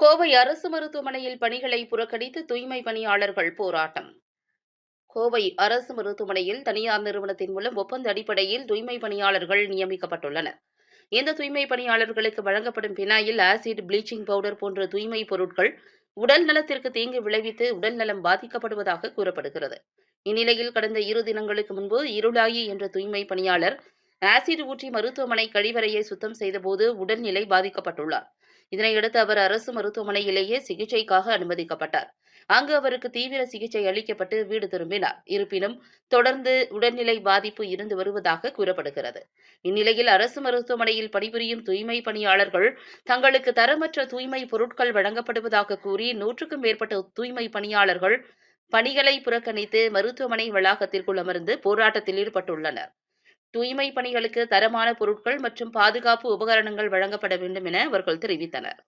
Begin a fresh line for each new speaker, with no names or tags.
கோவை அரசு மருத்துவமனையில் பணிகளை புறக்கணித்து தூய்மை பணியாளர்கள் போராட்டம். கோவை அரசு மருத்துவமனையில் தனியார் நிறுவனத்தின் மூலம் ஒப்பந்த அடிப்படையில் தூய்மை பணியாளர்கள் நியமிக்கப்பட்டுள்ளனர். இந்த தூய்மை பணியாளர்களுக்கு வழங்கப்படும் பினாயில் ஆசிட் ப்ளீச்சிங் பவுடர் போன்ற தூய்மை பொருட்கள் உடல் நலத்திற்கு தீங்கு விளைவித்து உடல் நலம் பாதிக்கப்படுவதாக கூறப்படுகிறது. இந்நிலையில் கடந்த இரு தினங்களுக்கு முன்பு இருளாயி என்ற தூய்மை பணியாளர் ஆசிட் ஊற்றி மருத்துவமனை கழிவறையை சுத்தம் செய்தபோது உடல்நிலை பாதிக்கப்பட்டுள்ளார். இதனையடுத்து அவர் அரசு மருத்துவமனையிலேயே சிகிச்சைக்காக அனுமதிக்கப்பட்டார். அங்கு அவருக்கு தீவிர சிகிச்சை அளிக்கப்பட்டு வீடு திரும்பினார். இருப்பினும் தொடர்ந்து உடல்நிலை பாதிப்பு இருந்து வருவதாக கூறப்படுகிறது. இந்நிலையில் அரசு மருத்துவமனையில் பணிபுரியும் தூய்மை பணியாளர்கள் தங்களுக்கு தரமற்ற தூய்மை பொருட்கள் வழங்கப்படுவதாக கூறி நூற்றுக்கும் மேற்பட்ட தூய்மை பணியாளர்கள் பணிகளை புறக்கணித்து மருத்துவமனை வளாகத்திற்குள் அமர்ந்து போராட்டத்தில் ஈடுபட்டுள்ளனர். தூய்மை பணிகளுக்கு தரமான பொருட்கள் மற்றும் பாதுகாப்பு உபகரணங்கள் வழங்கப்பட வேண்டும் என அவர்கள் தெரிவித்தனர்.